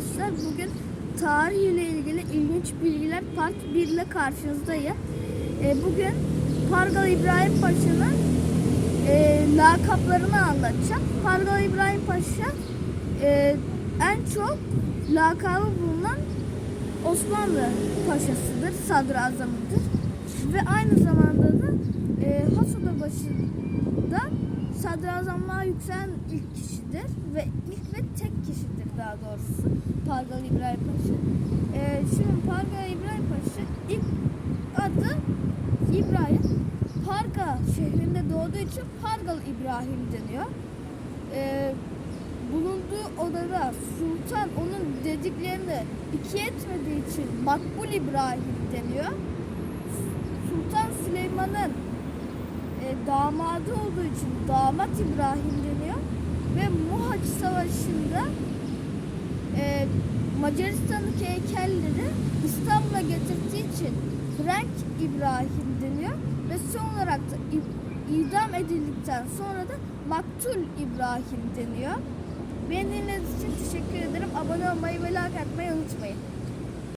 arkadaşlar bugün tarih ile ilgili ilginç bilgiler part 1 ile karşınızdayım. Ee, bugün Pargalı İbrahim Paşa'nın e, lakaplarını anlatacağım. Pargalı İbrahim Paşa e, en çok lakabı bulunan Osmanlı Paşasıdır, sadrazamıdır. Ve aynı zamanda da e, Hasoda başında sadrazamlığa yükselen ilk kişidir ve ilk ve tek kişidir daha doğrusu Pargalı İbrahim Paşa. E, şimdi Pargalı İbrahim Paşa ilk adı İbrahim. Parga şehrinde doğduğu için Pargalı İbrahim deniyor. E, bulunduğu odada sultan onun dediklerini iki etmediği için Makbul İbrahim deniyor. Sultan Süleyman'ın e, damadı olduğu için damat İbrahim deniyor ve Muhaç Savaşı'nda e, Macaristan'daki heykelleri İstanbul'a getirdiği için Frank İbrahim deniyor ve son olarak da idam edildikten sonra da Maktul İbrahim deniyor. Beni dinlediğiniz için teşekkür ederim. Abone olmayı ve like atmayı unutmayın.